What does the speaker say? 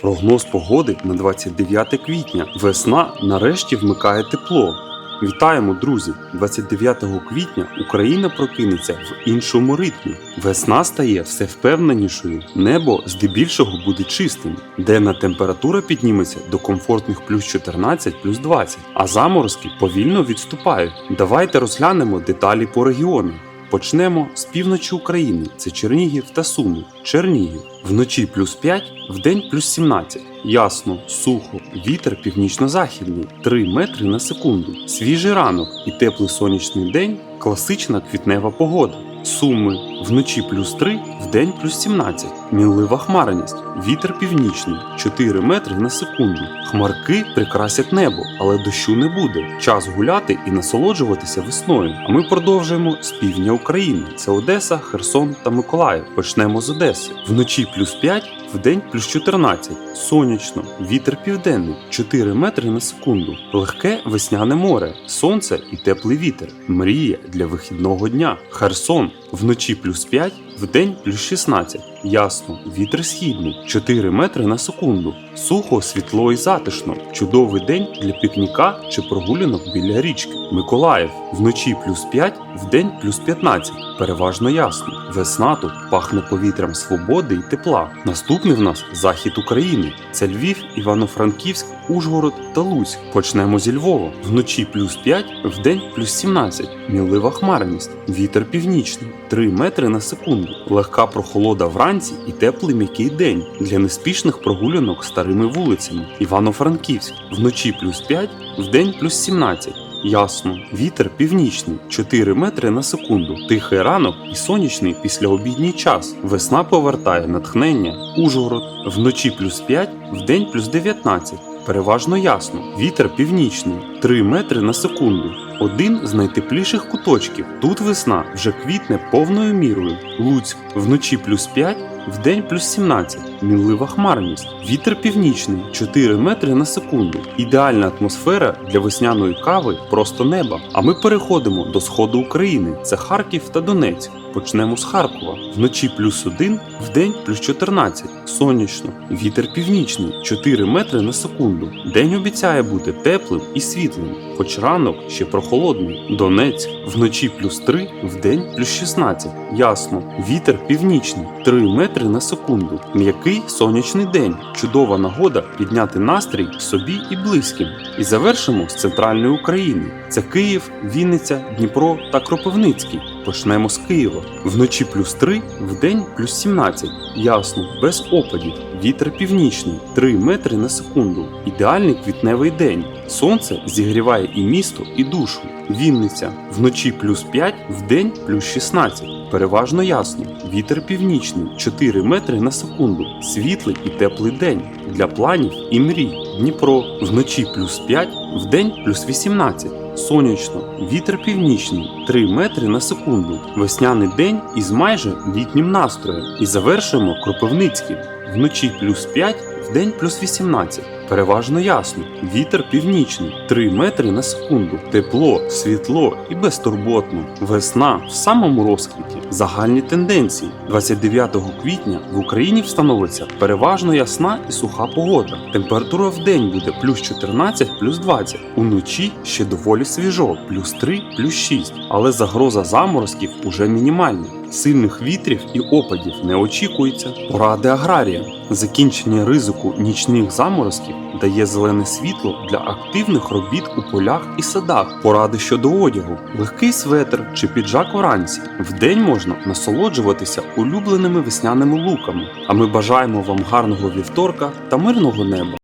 Прогноз погоди на 29 квітня. Весна нарешті вмикає тепло. Вітаємо, друзі! 29 квітня Україна прокинеться в іншому ритмі. Весна стає все впевненішою. Небо здебільшого буде чистим. Денна температура підніметься до комфортних плюс 14, плюс 20, а заморозки повільно відступають. Давайте розглянемо деталі по регіону. Почнемо з півночі України. Це Чернігів та Суми. Чернігів. Вночі плюс 5, вдень плюс 17. Ясно, сухо, вітер північно-західний 3 метри на секунду. Свіжий ранок і теплий сонячний день класична квітнева погода. Суми вночі плюс 3, вдень плюс 17. Мінлива хмарність. Вітер північний 4 метри на секунду. Хмарки прикрасять небо, але дощу не буде. Час гуляти і насолоджуватися весною. А ми продовжуємо з півдня України. Це Одеса, Херсон та Миколаїв. Почнемо з Одеси. Вночі плюс 5, вдень плюс 14. Сонячно, вітер південний 4 метри на секунду. Легке весняне море, сонце і теплий вітер. Мрія для вихідного дня. Херсон вночі плюс 5, вдень плюс 16. Ясно, вітер східний 4 метри на секунду. Сухо, світло і затишно. Чудовий день для пікніка чи прогулянок біля річки. Миколаїв вночі плюс 5, вдень плюс 15. Переважно ясно. Весна тут пахне повітрям свободи і тепла. Наступний в нас захід України. Це Львів, Івано-Франківськ, Ужгород та Луцьк. Почнемо зі Львова. Вночі плюс 5, вдень плюс 17. Мінлива хмарність. Вітер північний 3 метри на секунду. Легка прохолода вранці і теплий м'який день для неспішних прогулянок старими вулицями. Івано-Франківськ. Вночі плюс 5, вдень плюс 17. Ясно, вітер північний 4 метри на секунду. Тихий ранок і сонячний післяобідній час. Весна повертає натхнення. Ужгород вночі плюс 5, вдень плюс 19. Переважно ясно. Вітер північний 3 метри на секунду. Один з найтепліших куточків. Тут весна вже квітне повною мірою. Луцьк вночі плюс 5, вдень плюс 17. Мінлива хмарність. Вітер північний 4 метри на секунду. Ідеальна атмосфера для весняної кави просто неба. А ми переходимо до сходу України. Це Харків та Донецьк. Почнемо з Харкова. Вночі плюс 1, вдень плюс 14. Сонячно. Вітер північний 4 метри на секунду. День обіцяє бути теплим і світлим, хоч ранок ще прохолодний. Донець вночі плюс 3, вдень плюс 16. Ясно. Вітер північний 3 метри на секунду. М'який сонячний день. Чудова нагода підняти настрій собі і близьким. І завершимо з центральної України. Це Київ, Вінниця, Дніпро та Кропивницький. Почнемо з Києва. Вночі плюс 3, вдень плюс 17. Ясно, без опадів. Вітер північний 3 метри на секунду. Ідеальний квітневий день. Сонце зігріває і місто, і душу. Вінниця вночі плюс 5, вдень плюс 16. Переважно ясно. Вітер північний 4 метри на секунду. Світлий і теплий день для планів і мрій. Дніпро вночі плюс 5, вдень плюс 18. Сонячно, вітер північний 3 метри на секунду. Весняний день із майже літнім настроєм. І завершуємо Кропивницьким. Вночі плюс 5, вдень плюс 18. Переважно ясно. Вітер північний 3 метри на секунду. Тепло, світло і безтурботно. Весна в самому розквіті. Загальні тенденції. 29 квітня в Україні встановиться переважно ясна і суха погода. Температура в день буде плюс 14, плюс 20. Уночі ще доволі свіжо, плюс 3, плюс 6. Але загроза заморозків уже мінімальна. Сильних вітрів і опадів не очікується. Поради аграрія. Закінчення ризику нічних заморозків дає зелене світло для активних робіт у полях і садах. Поради щодо одягу, легкий светр чи піджак вранці. Вдень можна насолоджуватися улюбленими весняними луками. А ми бажаємо вам гарного вівторка та мирного неба.